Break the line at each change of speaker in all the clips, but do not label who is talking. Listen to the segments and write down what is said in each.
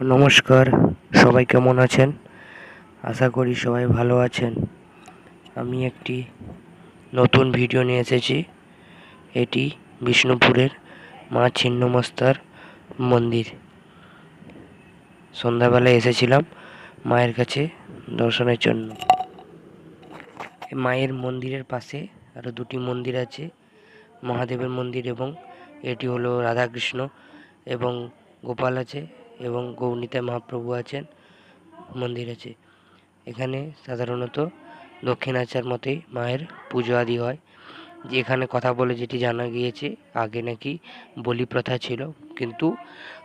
নমস্কার, সবাই কেমন আছেন? আশা করি সবাই ভালো আছেন। আমি একটি নতুন ভিডিও নিয়ে এসেছি। এটি বিষ্ণুপুরের মা ছিন্নমস্তার মন্দির। সন্ধ্যাবেলায় এসেছিলাম মায়ের কাছে দর্শনের জন্য। মায়ের মন্দিরের পাশে আরও দুটি মন্দির আছে, মহাদেবের মন্দির এবং এটি হলো রাধাকৃষ্ণ এবং গোপাল আছে। এবং গৌরীতা মহাপ্রভু আছেন, মন্দির আছে। এখানে সাধারণত দক্ষিণাচার মতেই মায়ের পুজো আদি হয়। যে এখানে কথা বলে যেটি জানা গিয়েছে, আগে নাকি বলি প্রথা ছিল, কিন্তু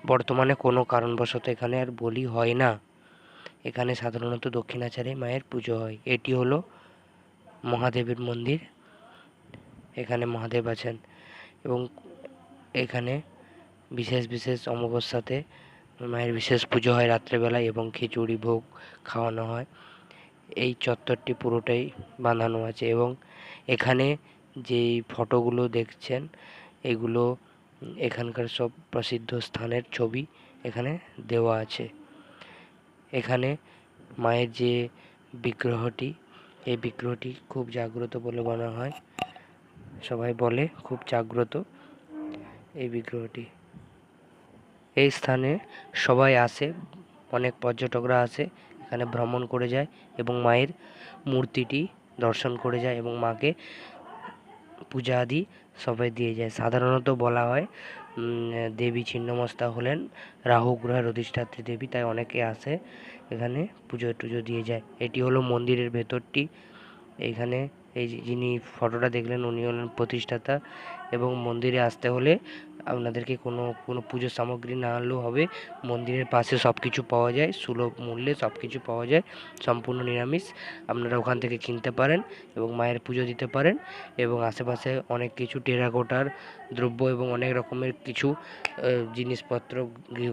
বর্তমানে কোনো কারণবশত এখানে আর বলি হয় না। এখানে সাধারণত দক্ষিণাচারে মায়ের পুজো হয়। এটি হলো মহাদেবের মন্দির। এখানে মহাদেব আছেন এবং এখানে বিশেষ বিশেষ অমাবস্যাতে মায়ের বিশেষ পুজো হয় রাত্রেবেলায় এবং খিচুড়ি, ভোগ খাওয়ানো হয়। এই চত্বরটি পুরোটাই বাঁধানো আছে এবং এখানে যেই ফটোগুলো দেখছেন, এগুলো এখানকার সব প্রসিদ্ধ স্থানের ছবি এখানে দেওয়া আছে। এখানে মায়ের যে বিগ্রহটি, এই বিগ্রহটি খুব জাগ্রত বলে মনে হয়। সবাই বলে খুব জাগ্রত এই বিগ্রহটি। এই স্থানে সবাই আসে, অনেক পর্যটকরা আসে, এখানে ভ্রমণ করে যায় এবং মায়ের মূর্তিটি দর্শন করে যায় এবং মাকে পূজা আদি সবাই দিয়ে যায়। সাধারণত বলা হয় দেবী ছিন্নমস্তা হলেন রাহু গ্রহের অধিষ্ঠাত্রী দেবী, তাই অনেকে আসে এখানে পুজো টুজো দিয়ে যায়। এটি হলো মন্দিরের ভেতরটি। এখানে এই যিনি ফটোটা দেখলেন উনি হলেন প্রতিষ্ঠাতা এবং মন্দিরে আসতে হলে আপনাদেরকে কোনো কোনো পুজোর সামগ্রী না আনলেও হবে। মন্দিরের পাশে সব কিছু পাওয়া যায়, সুলভ মূল্যে সব কিছু পাওয়া যায়, সম্পূর্ণ নিরামিষ। আপনারা ওখান থেকে কিনতে পারেন এবং মায়ের পুজো দিতে পারেন এবং আশেপাশে অনেক কিছু টেরাকোটার দ্রব্য এবং অনেক রকমের কিছু জিনিসপত্র,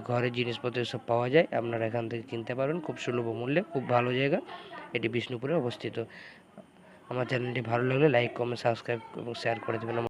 ঘরের জিনিসপত্র সব পাওয়া যায়। আপনারা এখান থেকে কিনতে পারেন খুব সুলভ মূল্যে, খুব ভালো জায়গা। এটি বিষ্ণুপুরে অবস্থিত। আমার চ্যানেলটি ভালো লাগলে লাইক কমেন্ট সাবস্ক্রাইব এবং শেয়ার করে দেবেন।